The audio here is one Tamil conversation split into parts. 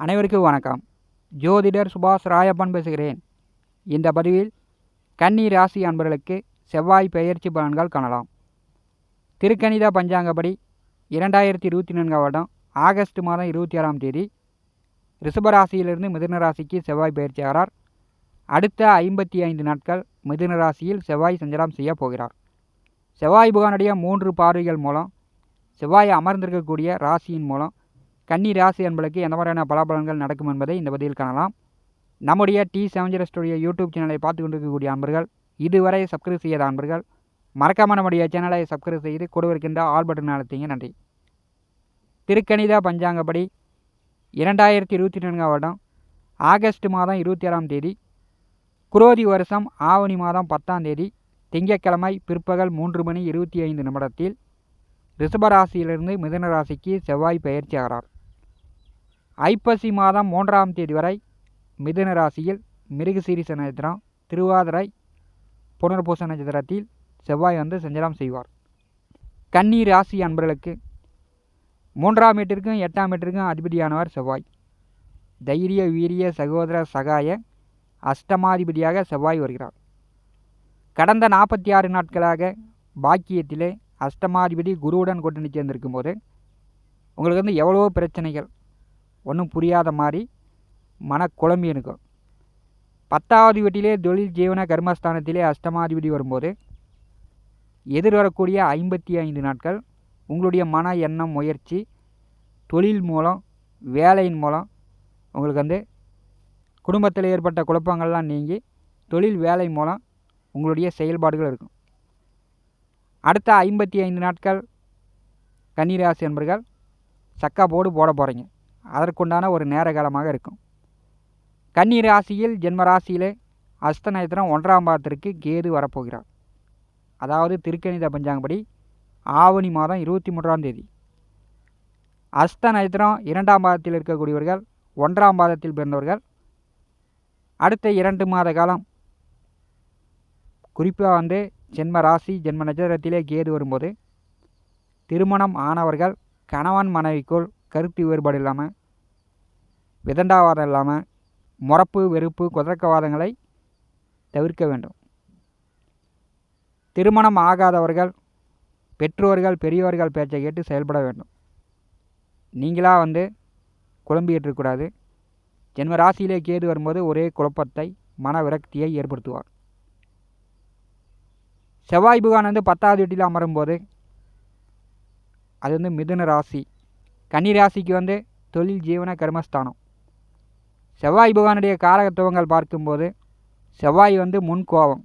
அனைவருக்கும் வணக்கம். ஜோதிடர் சுபாஷ் ராயப்பன் பேசுகிறேன். இந்த பதிவில் கன்னி ராசி அன்பர்களுக்கு செவ்வாய் பெயர்ச்சி பலன்கள் காணலாம். திருக்கணித பஞ்சாங்கப்படி இரண்டாயிரத்தி இருபத்தி நான்காம் வருடம் ஆகஸ்ட் மாதம் இருபத்தி ஆறாம் தேதி ரிஷபராசியிலிருந்து மிதுன ராசிக்கு செவ்வாய் பயிற்சி ஆகிறார். அடுத்த ஐம்பத்தி ஐந்து நாட்கள் மிதுன ராசியில் செவ்வாய் சஞ்சலம் செய்ய போகிறார். செவ்வாய் புகானுடைய மூன்று பார்வைகள் மூலம் செவ்வாய் அமர்ந்திருக்கக்கூடிய ராசியின் மூலம் கன்னி ராசி என்பளுக்கு எந்த மாதிரியான பலாபலன்கள் நடக்கும் என்பதை இந்த பதிவில் காணலாம். நம்முடைய டி செவஞ்சர் ஸ்டுடியோ யூடியூப் சேனலை பார்த்து கொண்டிருக்கக்கூடிய அன்பர்கள் இதுவரை சப்ஸ்கிரைப் செய்யாத அன்பர்கள் மறக்காமல் நம்முடைய சேனலை சப்ஸ்கிரைப் செய்து கூட இருக்கின்ற ஆல் பட்டன் அழுத்திங்க. நன்றி. திருக்கணித பஞ்சாங்கப்படி இரண்டாயிரத்தி இருபத்தி நான்காம் வருடம் ஆகஸ்ட் மாதம் இருபத்தி ஆறாம் தேதி குரோதி வருஷம் ஆவணி மாதம் பத்தாம் தேதி திங்கட்கிழமை பிற்பகல் மூன்று மணி இருபத்தி ஐந்து நிமிடத்தில் ரிஷபராசியிலிருந்து மிதன ராசிக்கு செவ்வாய் பயிற்சி ஆகிறார் ஐப்பசி மாதம் மூன்றாம் தேதி வரை மிதுன ராசியில் மிருகசீரிச நட்சத்திரம் திருவாதிரை புனர்பூச நட்சத்திரத்தில் செவ்வாய் வந்து சஞ்சலம் செய்வார். கன்னி ராசி அன்பர்களுக்கு மூன்றாம் வீட்டிற்கும் எட்டாம் வீட்டிற்கும் அதிபதியானவர் செவ்வாய். தைரிய வீரிய சகோதர சகாய அஷ்டமாதிபதியாக செவ்வாய் வருகிறார். கடந்த நாற்பத்தி ஆறு நாட்களாக பாக்கியத்திலே அஷ்டமாதிபதி குருவுடன் கூட்டணி சேர்ந்திருக்கும் போது உங்களுக்கு வந்து எவ்வளவோ பிரச்சனைகள் ஒன்றும் புரியாத மாதிரி மனக்குழம்பி இருக்கும் பத்தாவது வீட்டிலே தொழில் ஜீவன கர்மஸ்தானத்திலே அஷ்டமாதிபதி வரும்போது எதிர்வரக்கூடிய ஐம்பத்தி ஐந்து நாட்கள் உங்களுடைய மன எண்ணம் முயற்சி தொழில் மூலம் வேலையின் மூலம் உங்களுக்கு வந்து குடும்பத்தில் ஏற்பட்ட குழப்பங்கள்லாம் நீங்கி தொழில் வேலை மூலம் உங்களுடைய செயல்பாடுகள் இருக்கும். அடுத்த ஐம்பத்தி ஐந்து நாட்கள் கன்னிராசி என்பர்கள் சக்கா போர்டு போட போகிறீங்க அதற்குண்டான ஒரு நேர காலமாக இருக்கும். கன்னி ராசியில் ஜென்ம ராசியிலே அஸ்த நட்சத்திரம் ஒன்றாம் பாதத்திற்கு கேது வரப்போகிறார். அதாவது திருக்கணித பஞ்சாங்கப்படி ஆவணி மாதம் இருபத்தி மூன்றாம் தேதி. அஸ்த நட்சத்திரம் இரண்டாம் பாதத்தில் இருக்கக்கூடியவர்கள் ஒன்றாம் பாதத்தில் பிறந்தவர்கள். அடுத்த இரண்டு மாத காலம் குறிப்பாக வந்து ஜென்ம ராசி ஜென்ம நட்சத்திரத்திலே கேது வரும்போது திருமணம் ஆனவர்கள் கணவன் மனைவிக்குள் கருத்து வேறுபாடு இல்லாமல் விதண்டாவாதம் இல்லாமல் முறப்பு வெறுப்பு குதர்க்கவாதங்களை தவிர்க்க வேண்டும். திருமணம் ஆகாதவர்கள் பெற்றோர்கள் பெரியவர்கள் பேச்சை கேட்டு செயல்பட வேண்டும். நீங்களாக வந்து குழம்பிக்கிட்டு இருக்கக்கூடாது ஜென்ம ராசியிலே கேது வரும்போது ஒரே குழப்பத்தை மன விரக்தியை ஏற்படுத்துவார். செவ்வாய் புகான் வந்து பத்தாவது வீட்டில் அமரும்போது அது வந்து மிதுன ராசி. கன்னிராசிக்கு வந்து தொழில் ஜீவன கர்மஸ்தானம். செவ்வாய் பகவானுடைய காரகத்துவங்கள் பார்க்கும்போது செவ்வாய் வந்து முன்கோபம்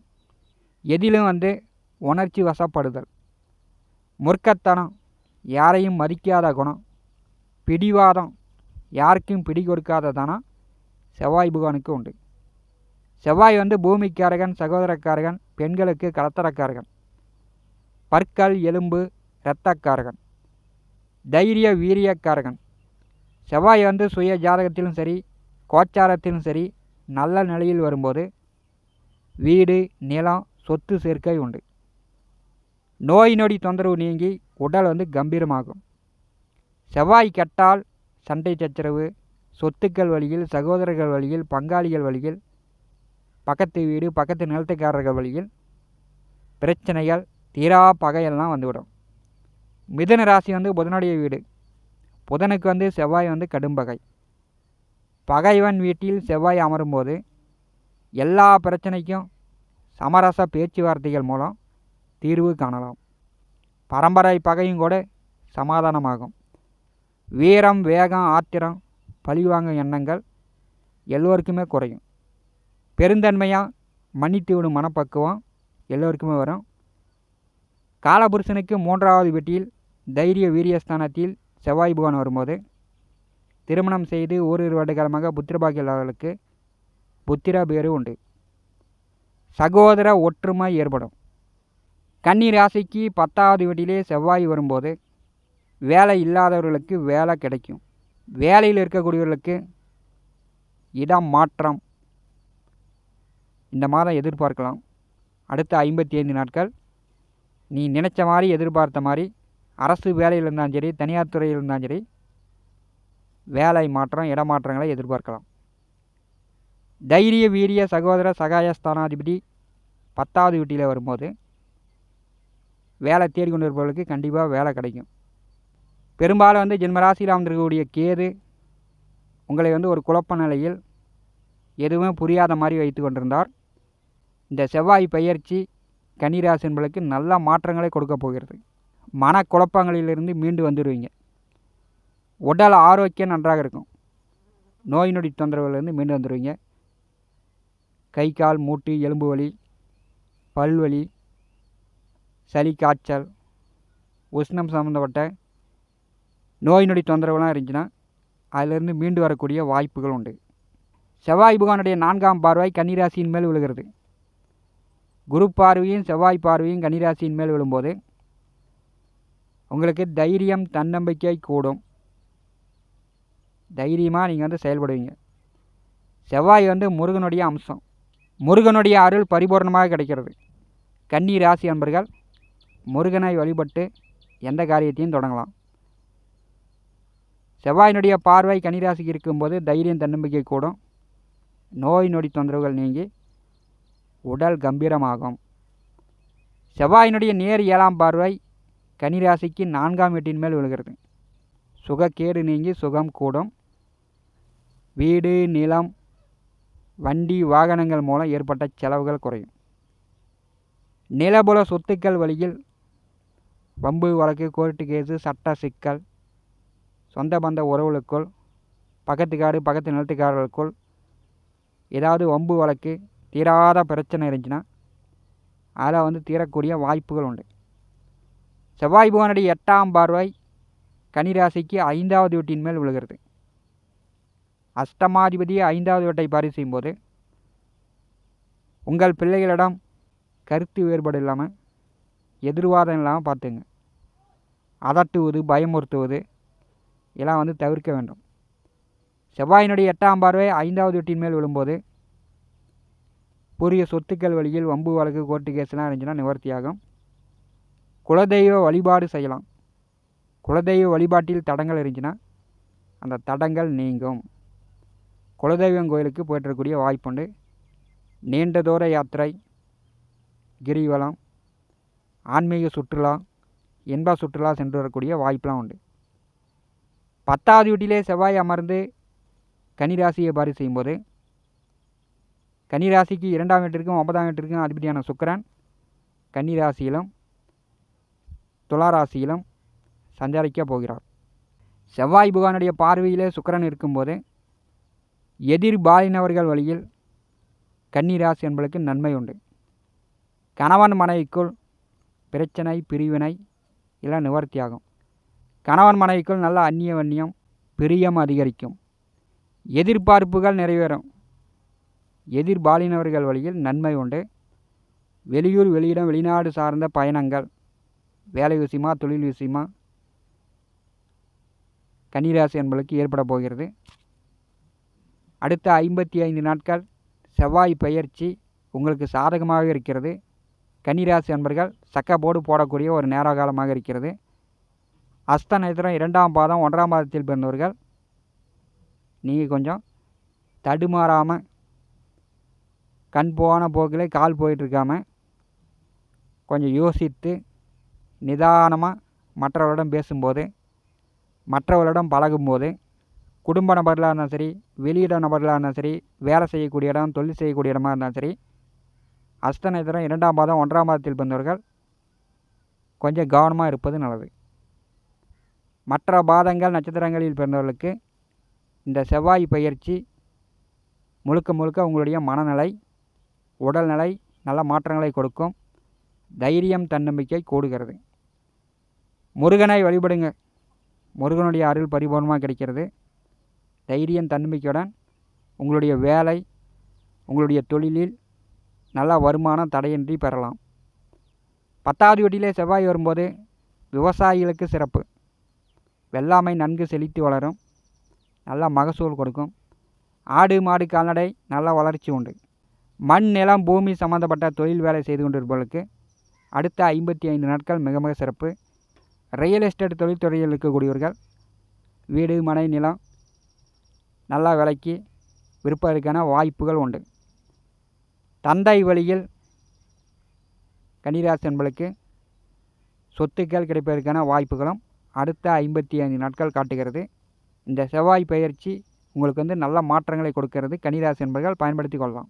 எதிலும் வந்து உணர்ச்சி வசப்படுதல். முற்கத்தனம் யாரையும் மதிக்காத குணம். பிடிவாதம் யாருக்கும் பிடி கொடுக்காத தனம் செவ்வாய் பகவானுக்கு உண்டு. செவ்வாய் வந்து பூமிக்காரகன் சகோதரக்காரகன் பெண்களுக்கு கலத்தரக்காரகன். பற்கள் எலும்பு இரத்தக்காரகன். தைரிய வீரியக்காரகன். செவ்வாய் வந்து சுய ஜாதகத்திலும் சரி கோச்சாரத்திலும் சரி நல்ல நிலையில் வரும்போது வீடு நிலம் சொத்து சேர்க்கை உண்டு. நோய் நொடி தொந்தரவு நீங்கி உடல் வந்து கம்பீரமாகும். செவ்வாய் கெட்டால் சண்டை சச்சரவு சொத்துக்கள் வழியில் சகோதரர்கள் வழியில் பங்காளிகள் வழியில் பக்கத்து வீடு பக்கத்து நிலத்துக்காரர்கள் வழியில் பிரச்சனைகள் தீரா பகையெல்லாம் வந்துவிடும். மிதன ராசி வந்து புதனுடைய வீடு. புதனுக்கு வந்து செவ்வாய் வந்து கடும்பகை பகைவன் வீட்டில் செவ்வாய் அமரும்போது எல்லா பிரச்சனைக்கும் சமரச பேச்சுவார்த்தைகள் மூலம் தீர்வு காணலாம். பரம்பரை பகையும் கூட சமாதானமாகும். வீரம் வேகம் ஆத்திரம் பழிவாங்கும் எண்ணங்கள் எல்லோருக்குமே குறையும். பெருந்தன்மையாக மன்னித்து விடும் மனப்பக்குவம் எல்லோருக்குமே வரும். காலபுருஷனுக்கு மூன்றாவது வீட்டில் தைரிய வீரியஸ்தானத்தில் செவ்வாய் புகான் வரும்போது திருமணம் செய்து ஓரிரு வருட காலமாக புத்திரபாகியர்களுக்கு புத்திர பேரு உண்டு. சகோதர ஒற்றுமை ஏற்படும். கன்னி ராசிக்கு பத்தாவது வீட்டிலே செவ்வாய் வரும்போது வேலை இல்லாதவர்களுக்கு வேலை கிடைக்கும். வேலையில் இருக்கக்கூடியவர்களுக்கு இடம் மாற்றம். இந்த மாதம் எதிர்பார்க்கலாம். அடுத்த ஐம்பத்தி ஐந்து நாட்கள் நீ நினச்ச மாதிரி எதிர்பார்த்த மாதிரி அரசு வேலையில் இருந்தாலும் சரி தனியார் துறையில் இருந்தாலும் சரி வேலை மாற்றம் இடமாற்றங்களை எதிர்பார்க்கலாம். தைரிய வீரிய சகோதர சகாய ஸ்தானாதிபதி பத்தாவது வீட்டில் வரும்போது வேலை தேடிக்கொண்டு இருப்பவர்களுக்கு கண்டிப்பாக வேலை கிடைக்கும். பெரும்பாலும் வந்து ஜென்மராசியில் அமர்ந்திருக்கக்கூடிய கேது உங்களை வந்து ஒரு குழப்ப நிலையில் எதுவுமே புரியாத மாதிரி வைத்து கொண்டிருந்தார். இந்த செவ்வாய் பயிற்சி கன்னிராசி என்பளுக்கு நல்ல மாற்றங்களை கொடுக்க போகிறது. மனக்குழப்பங்களிலிருந்து மீண்டு வந்துடுவீங்க. உடல் ஆரோக்கியம் நன்றாக இருக்கும். நோய் நொடி தொந்தரவுலேருந்து மீண்டு வந்துடுவீங்க. கை கால் மூட்டு எலும்பு வலி பல்வலி சளி காய்ச்சல் உஷ்ணம் சம்மந்தப்பட்ட நோய் நொடி தொந்தரவுலாம் இருந்துச்சுன்னா அதிலிருந்து மீண்டு வரக்கூடிய வாய்ப்புகள் உண்டு. செவ்வாய் புகானுடைய நான்காம் பார்வை கன்னிராசியின் மேல் விழுகிறது. குரு பார்வையும் செவ்வாய் பார்வையும் கன்னிராசியின் மேல் விழும்போது உங்களுக்கு தைரியம் தன்னம்பிக்கை கூடும். தைரியமாக நீங்கள் வந்து செயல்படுவீங்க. செவ்வாய் வந்து முருகனுடைய அம்சம். முருகனுடைய அருள் பரிபூர்ணமாக கிடைக்கிறது. கன்னி ராசி அன்பர்கள் முருகனை வழிபட்டு எந்த காரியத்தையும் தொடங்கலாம். செவ்வாயினுடைய பார்வை கன்னிராசிக்கு இருக்கும்போது தைரியம் தன்னம்பிக்கை கூடும். நோய் நொடி தொந்தரவுகள் நீங்கி உடல் கம்பீரமாகும். செவ்வாயினுடைய நேர் ஏழாம் பார்வை கன்னிராசிக்கு நான்காம் வீட்டின் மேல் விழுகிறது. சுகக்கேடு நீங்கி சுகம் கூடும். வீடு நிலம் வண்டி வாகனங்கள் மூலம் ஏற்பட்ட செலவுகள் குறையும். நிலபுல சொத்துக்கள் வழியில் வம்பு வழக்கு கோர்ட்டு கேஸு சட்ட சிக்கல் சொந்த பந்த உறவுகளுக்குள் பக்கத்துக்காடு பக்கத்து நிலத்துக்காரர்களுக்குள் ஏதாவது வம்பு வழக்கு தீராத பிரச்சனை இருந்துச்சுன்னா அதில் வந்து தீரக்கூடிய வாய்ப்புகள் உண்டு. செவ்வாய் பகவானுடைய எட்டாம் பார்வை கன்னிராசிக்கு ஐந்தாவது வீட்டின் மேல் விழுகிறது. அஷ்டமாதிபதி ஐந்தாவது வீட்டை பாரி செய்யும்போது உங்கள் பிள்ளைகளிடம் கருத்து வேறுபாடு இல்லாமல் எதிர்வாதம் இல்லாமல் பார்த்துங்க. அதட்டுவது பயமுறுத்துவது இதெல்லாம் வந்து தவிர்க்க வேண்டும். செவ்வாயினுடைய எட்டாம் பார்வை ஐந்தாவது வீட்டின் மேல் விழும்போது புரிய சொத்துக்கள் வழியில் வம்பு வழக்கு கோர்ட்டு கேஸ்லாம் இருந்துச்சுன்னா நிவர்த்தியாகும். குலதெய்வ வழிபாடு செய்யலாம். குலதெய்வ வழிபாட்டில் தடங்கள் இருந்துச்சுன்னா அந்த தடங்கள் நீங்கும். குலதெய்வம் கோயிலுக்கு போயிட்டுருக்கக்கூடிய வாய்ப்புண்டு. நீண்ட தூர யாத்திரை கிரிவலம் ஆன்மீக சுற்றுலா இன்ப சுற்றுலா சென்று வரக்கூடிய வாய்ப்பெலாம் உண்டு. பத்தாவது வீட்டிலே செவ்வாய் அமர்ந்து கன்னிராசியை பாரி செய்யும்போது கன்னிராசிக்கு இரண்டாம் வீட்டிற்கும் ஒன்பதாம் வீட்டிற்கும் அதிபதியான சுக்கிரன். கன்னிராசியிலும் துளாராசியிலும் சஞ்சரிக்க போகிறார். செவ்வாய் புகானுடைய பார்வையிலே சுக்கிரன் இருக்கும்போது எதிர்பாலினவர்கள் வழியில் கன்னிராசி என்பதற்கு நன்மை உண்டு. கணவன் மனைவிக்குள் பிரச்சனை பிரிவினை எல்லாம் நிவர்த்தியாகும். கணவன் மனைவிக்குள் நல்ல அந்நிய வன்னியம் பிரியம் அதிகரிக்கும். எதிர்பார்ப்புகள் நிறைவேறும். எதிர்பாலினவர்கள் வழியில் நன்மை உண்டு. வெளியூர் வெளியிடம் வெளிநாடு சார்ந்த பயணங்கள். வேலை விஷயமா தொழில் விஷயமா? கன்னிராசி என்பளுக்கு ஏற்பட போகிறது. அடுத்த ஐம்பத்தி ஐந்து நாட்கள் செவ்வாய் பயிற்சி உங்களுக்கு சாதகமாக இருக்கிறது. கன்னிராசி அன்பர்கள் சக்கப்போடு போடக்கூடிய ஒரு நேர காலமாக இருக்கிறது. அஸ்த நட்சத்திரம் இரண்டாம் பாதம் ஒன்றாம் பாதத்தில் பிறந்தவர்கள். நீங்கள் கொஞ்சம் தடுமாறாமல் கண் போன போக்கில் கால் போயிட்டுருக்காம கொஞ்சம் யோசித்து நிதானமாக மற்றவர்களிடம் பேசும்போது மற்றவர்களிடம் பழகும்போது குடும்ப நபர்களாக இருந்தாலும் சரி வெளியிட நபர்களாக இருந்தாலும் சரி வேலை செய்யக்கூடிய இடம் தொழில் செய்யக்கூடிய இடமா இருந்தாலும் சரி அஸ்த இரண்டாம் பாதம் ஒன்றாம் பாதத்தில் பிறந்தவர்கள் கொஞ்சம் கவனமாக இருப்பது நல்லது. மற்ற பாதங்கள் நட்சத்திரங்களில் பிறந்தவர்களுக்கு இந்த செவ்வாய் பயிற்சி முழுக்க முழுக்க உங்களுடைய மனநிலை உடல்நிலை நல்ல மாற்றங்களை கொடுக்கும். தைரியம் தன்னம்பிக்கை கூடுகிறது. முருகனை வழிபடுங்க. முருகனுடைய அருள் பரிபூர்ணமாக கிடைக்கிறது. தைரியம் தன்னம்பிக்கையுடன் உங்களுடைய வேலை உங்களுடைய தொழிலில் நல்ல வருமானம் தடையின்றி பெறலாம். பத்தாவது வீட்டிலே செவ்வாய் வரும்போது விவசாயிகளுக்கு சிறப்பு. வெள்ளாமை நன்கு செழித்து வளரும். நல்ல மகசூல் கொடுக்கும். ஆடு மாடு கால்நடை நல்ல வளர்ச்சி உண்டு. மண் நிலம் பூமி சம்மந்தப்பட்ட தொழில் வேலை செய்து கொண்டிருப்பவர்களுக்கு அடுத்த ஐம்பத்தி ஐந்து நாட்கள் மிக மிக சிறப்பு. ரியல் எஸ்டேட் தொழில்துறையில் இருக்கக்கூடியவர்கள் வீடு மனை நிலம் நல்ல விலைக்கு விற்பதற்கான வாய்ப்புகள் உண்டு. தந்தை வழியில் கன்னிராசி என்பளுக்கு சொத்துக்கள் கிடைப்பதற்கான வாய்ப்புகளும் அடுத்த ஐம்பத்தி ஐந்து நாட்கள் காட்டுகிறது. இந்த செவ்வாய் பயிற்சி உங்களுக்கு வந்து நல்ல மாற்றங்களை கொடுக்கிறது. கன்னிராசி என்பர்கள் பயன்படுத்தி கொள்ளலாம்.